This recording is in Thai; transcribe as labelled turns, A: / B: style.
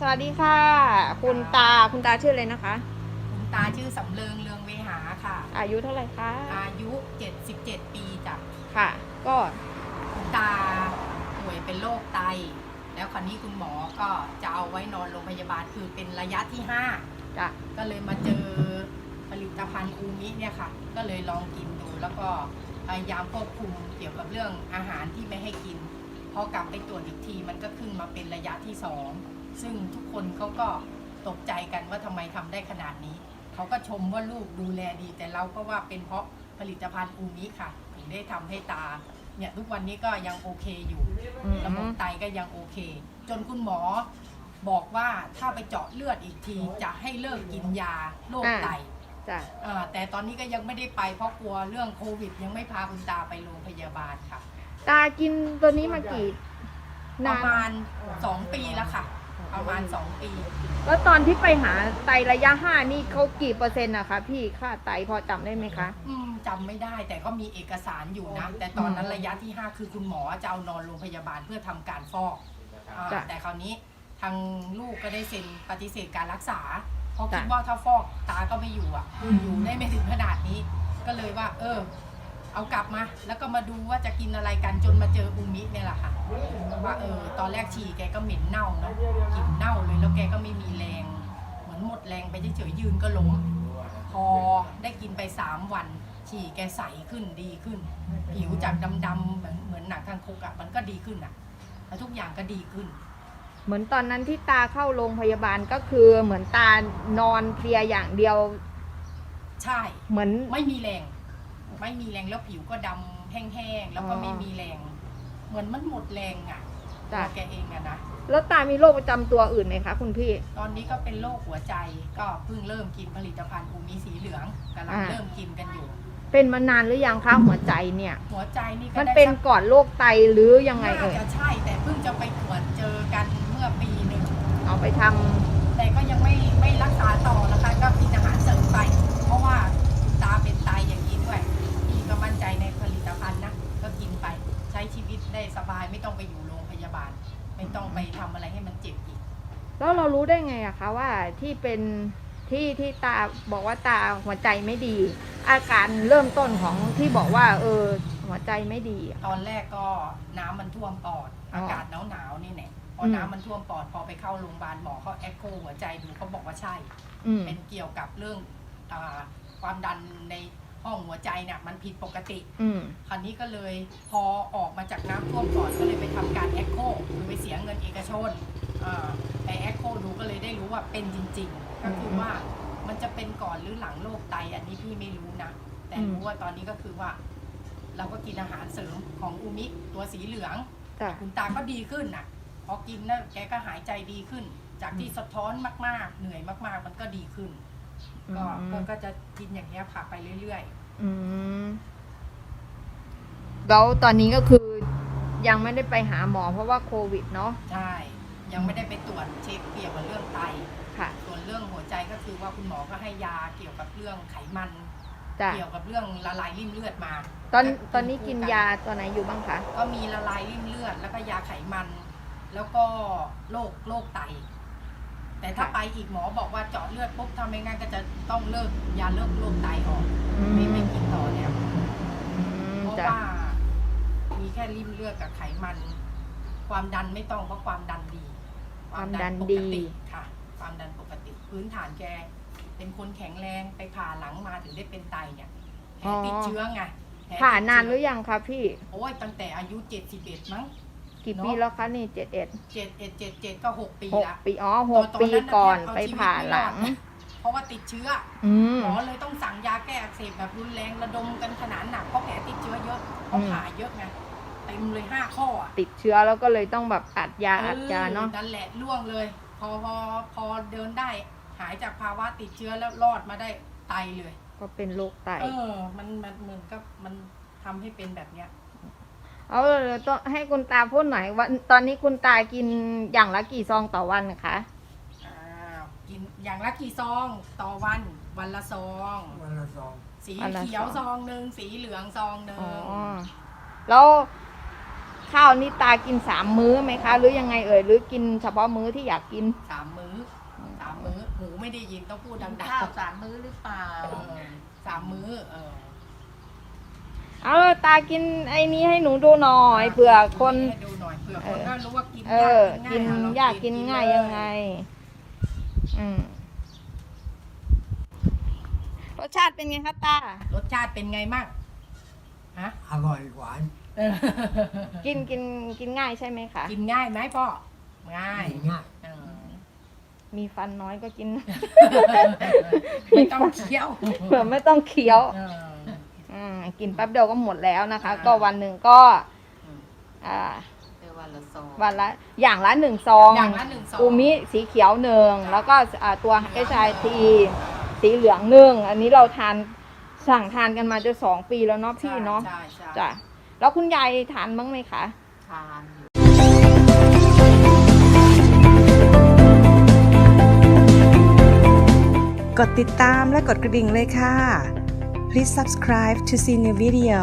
A: สวัสดีค่ะ คุณตาคุณตาชื่ออะไรนะคะ
B: คุณตาชื่อสำเริงเรืองเวหาค่ะ
A: อายุเท่าไหร่คะ
B: อายุ 77 ปีจ้ะ
A: ค่ะ ก็
B: คุณตาป่วยเป็นโรคไต แล้วคราวนี้คุณหมอก็จะเอาไว้นอนโรงพยาบาลคือเป็นระยะที่5
A: จะ
B: ก็เลยมาเจอผลิตภัณฑ์อูมิเนี่ยค่ะ ก็เลยลองกินดูแล้วก็พยายามควบคุมเกี่ยวกับเรื่องอาหารที่ไม่ให้กินพอกลับไปตรวจอีกทีมันก็ขึ้นมาเป็นระยะที่สอง ซึ่งทุกคนเขาก็ตกใจกันว่าทำไมทำได้ขนาดนี้ เขาก็ชมว่าลูกดูแลดี แต่เราก็ว่าเป็นเพราะผลิตภัณฑ์อูมิค่ะ ถึงได้ทำให้ตา เนี่ยทุกวันนี้ก็ยังโอเคอยู่
A: อืม
B: ระบบไตก็ยังโอเค จนคุณหมอบอกว่าถ้าไปเจาะเลือดอีกที จะให้เลิกกินยาโรคไต
A: จะ
B: เอ่อแต่ตอนนี้ก็ยังไม่ได้ไปเพราะกลัวเรื่องโควิด ยังไม่พาคุณตาไปโรงพยาบาลค่ะ
A: ตากินตัวนี้มากี่
B: ป
A: นา
B: ระ
A: น
B: มาณ 2 ปีแล้วค่ะ ประมาณ2ปี
A: แล้วตอนที่ไปหาไตระยะห้านี่เขากี่เปอร์เซ็นต์นะคะพี่ค่าไตพอจำได้ไหมคะ
B: อืมจำไม่ได้แต่ก็มีเอกสารอยู่นะแต่ตอนนั้น
A: อืม
B: ระยะที่ 5 คือคุณหมอจะเอานอนโรงพยาบาลเพื่อทำการฟอกอ่า
A: จ้ะ
B: แต่คราวนี้ทางลูกก็ได้เซ็นปฏิเสธการรักษา เพราะ
A: จ้ะ
B: คิดว่าถ้าฟอกตาก็ไม่อยู่อะอยู่ได้ไม่ถึงขนาดนี้ ก็เลยว่า เออ เอากลับมา แล้วก็มาดูว่าจะกินอะไรกันจนมาเจออูมิเนี่ยแหละค่ะว่าเออตอนแรกฉี่แกก็เหม็นเน่าเนาะกลิ่นเน่าเลยแล้วแกก็ไม่มีแรง เหมือนหมดแรงไปเฉยๆยืนก็ล้มพอได้กินไปสามวัน ฉี่แกใสขึ้นดีขึ้น ผิวจากดำๆเหมือนเหมือนหนังทางคุกอะ่ะมันก็ดีขึ้นอะ่ะแล้วทุกอย่างก็ดีขึ้น
A: เหมือนตอนนั้นที่ตาเข้าโรงพยาบาลก็คือเหมือนตานอนเพลียอย่างเดียว
B: ใช่
A: เหมือน
B: ไม่มีแรง ไม่มีแรงแล้วผิวก็ดำแห้งๆแล้วก็
A: อ๋อ
B: ไม่มีแรง เหมือนมันหมดแรงอะ่ะ
A: จ้ะ
B: ตัวแกเองอะนะ
A: แล้วตามีโรคประจำตัวอื่นไหมคะคุณพี่
B: ตอนนี้ก็เป็นโรคหัวใจก็เพิ่งเริ่มกินผลิตภัณฑ์อูมิสีเหลืองกำลัง
A: อ่า
B: เริ่มกินกันอยู่
A: เป็นมานานหรือยังคะหัวใจเนี่ย
B: หัวใจนี่ก็
A: มัน
B: ได้
A: เป็น
B: สัก
A: ก่อนโรคไตหรือยังไง
B: น่า
A: เอ่ย
B: จะใช่แต่เพิ่งจะไปตรวจเจอกันเมื่อปีหนึ่ง
A: เอาไปทำ
B: แต่ก็ยังไม่ไม่รักษาต่อนะคะ
A: แล้วเรารู้ได้ไงอะคะว่าที่เป็นที่ที่ตาบอกว่าตาหัวใจไม่ดี อาการเริ่มต้นของที่บอกว่า เออหัวใจไม่ดีอะ
B: ตอนแรกก็น้ำมันท่วมปอด
A: อ๋ออ
B: อากาศหนาวหนาวๆนี่แหละพออ
A: ม
B: น้ำมันท่วมปอดพอไปเข้าโรงพยาบาลหมอเขาแอคโคหัวใจดูเขาบอกว่าใช่
A: อืม
B: เป็นเกี่ยวกับเรื่องอาความดันในห้องหัวใจเนี่ยมันผิดปกติ
A: อืม
B: คราวนี้ก็เลยพอออกมาจากน้ำท่วมก่อนก็เลยไปทำการแอคโคคือไปเสียเงินเอกชนอ่า ไปแอคโคดูก็เลยได้รู้ว่าเป็นจริง ๆ ก็คือว่ามันจะเป็นก่อนหรือหลังโรคไตอันนี้พี่ไม่รู้นะ แต่รู้ว่าตอนนี้ก็คือว่า เราก็กินอาหารเสริมของอูมิตัวสีเหลือง
A: จ้ะ
B: คุณตาก็ดีขึ้นน่ะ พอกินแล้วแกก็หายใจดีขึ้น จากที่สะท้อนมากๆ เหนื่อยมากๆ มันก็ดีขึ้นก็
A: อืม
B: ก็ก็จะกินอย่างเงี้ยค่ะไปเรื่อย
A: อืมแล้วตอนนี้ก็คือยังไม่ได้ไปหาหมอเพราะว่าโควิดเนาะ
B: ๆใช่ ยังไม่ได้ไปตรวจเช็คเกี่ยวกับเรื่องไต
A: ค่ะ
B: ส่วนเรื่องหัวใจก็คือว่าคุณหมอก็ให้ยาเกี่ยวกับเรื่องไขมัน
A: จ้ะ
B: เกี่ยวกับเรื่องละลายริ่มเลือดมา
A: ตอน
B: ก็
A: ตอนนี้กินยาตัวไหนอยู่บ้างคะ
B: ก็มีละลายริ่มเลือด แล้วก็ยาไขมัน แล้วก็โรคโรคไต แต่ถ้าไปอีกหมอบอกว่าเจาะเลือดปุ๊บทำไม่งั้นก็จะต้องเลิกยาเลิกโรคไตออก
A: อืม
B: ไม่ไม่กินต่อแล้ว
A: อืม
B: เพราะ
A: จ้ะ
B: ว่ามีแค่ริ่มเลือดกับไขมัน ความดันไม่ต้องเพราะความดันดี
A: ความดัน
B: ป
A: ดี
B: กติค่ะ ความดันปกติ พื้นฐานแก เป็นคนแข็งแรงไปผ่าหลังมาถึงได้เป็นไตเนี่ยแผลติดเชื้อไงแผลติดเชื้อ
A: ผ่านานหรือยังคะพี่
B: โอ้ยตั้งแต่อายุเจ็ดสิบเอ็ดมั้ง
A: กี่
B: เนอะ
A: ปีแล้วคะนี่เจ็ดเอ็ด
B: เจ็ดเอ็ดเจ็ดเจ็ดก็หกปี
A: หก
B: ละ
A: ปีอ๋อหก
B: ตอน
A: ปี
B: นั้นน่ะ
A: ก่อน
B: แทบเอา
A: ไป
B: ชีวิต
A: ผ่า
B: ไม่
A: ห
B: รอ
A: ลั
B: ด
A: ง
B: เพราะว่าติดเชื้อ
A: อืม
B: หมอเลยต้องสั่งยาแก้อักเสบแบบรุนแรงระดมกันขนาดหนักเพราะแผลติดเชื้อเยอะเพราะ
A: อืม
B: ผ่าเยอะไงเต็มเลยห้าข้ออะ
A: ติดเชื้อแล้วก็เลยต้องแบบอัดยาอัดยาเนาะ
B: ออนั่นแหละล่วงเลย พอพอพอเดินได้ หายจากภาวะติดเชื้อแล้วรอดมาได้ไตเลย
A: ก็เป็นโรคไต
B: เออ มันมันเหมือนกับมันทำให้เป็นแบบเนี้ย
A: เอาเดี๋ยวต้องให้คุณตาพูดหน่อยว่าตอนนี้คุณตากินอย่างละกี่ซองต่อวันนะคะ
B: อ้าวกินอย่างละกี่ซองต่อวัน วันละซอง
C: วันละสอง
B: สี
A: วันละ
B: เขียว
A: ซอง
B: ซองหนึ่งสีเหลืองซองหนึ่ง
A: อ๋อแล้วค ข้าวนี่ตากินสามมื้อไหมคะ หรือยังไงเอ่ยหรือกินเฉพาะมื้อที่อยากกิน
B: สามมื้อสามมื้อหูไม่ได้ยินต้องพูดดัง
C: ข้าวสามมื้อหรือเปล่า
B: ๆเออสามมื้อเออ
A: เอาตากินไอ้นี้ให้หนูดูหน่อยเผื่อคน
B: ให้ดูหน่อยเผื่อคนก็รู้ว่ากิน
A: เออ กิน
B: เร
A: ยากกินง่ายยังไง อืมรสชาติเป็นไงคะตา
B: รสชาติเป็นไงมั่งฮะ
D: อร่อยหวาน
B: เออ
A: กินกินกินง่ายใช่ไหมคะ
B: กินง่ายไหมพ่อ ง่าย
D: ง่าย
B: เออ
A: มีฟันน้อยก็กิน
B: ไม่ต้องเคี้ยว
A: เผื่อไม่ต้องเคี้ยว
B: เออ
A: อืมกินแป๊บเดียวก็หมดแล้วนะคะ
B: อ่า
A: ก็วันหนึ่งก็
B: อืม
A: อ่า
C: เออวันละซอง
A: วันละอย่างละหนึ่งซอง
B: อย่างละหนึ่งซอง
A: อูมิสีเขียวหนึ่งแล้วก็อ่าตัว HIT สีเหลืองหนึ่งอันนี้เราทานสั่งทานกันมาจะสองปีแล้วเนาะพี่เนาะ
B: ใช่ใช่
A: จ้ะ แล้วคุณยายทานบ้างไหมคะ
C: ทาน
E: กดติดตามและกดกระดิ่งเลยค่ะ Please subscribe to see new video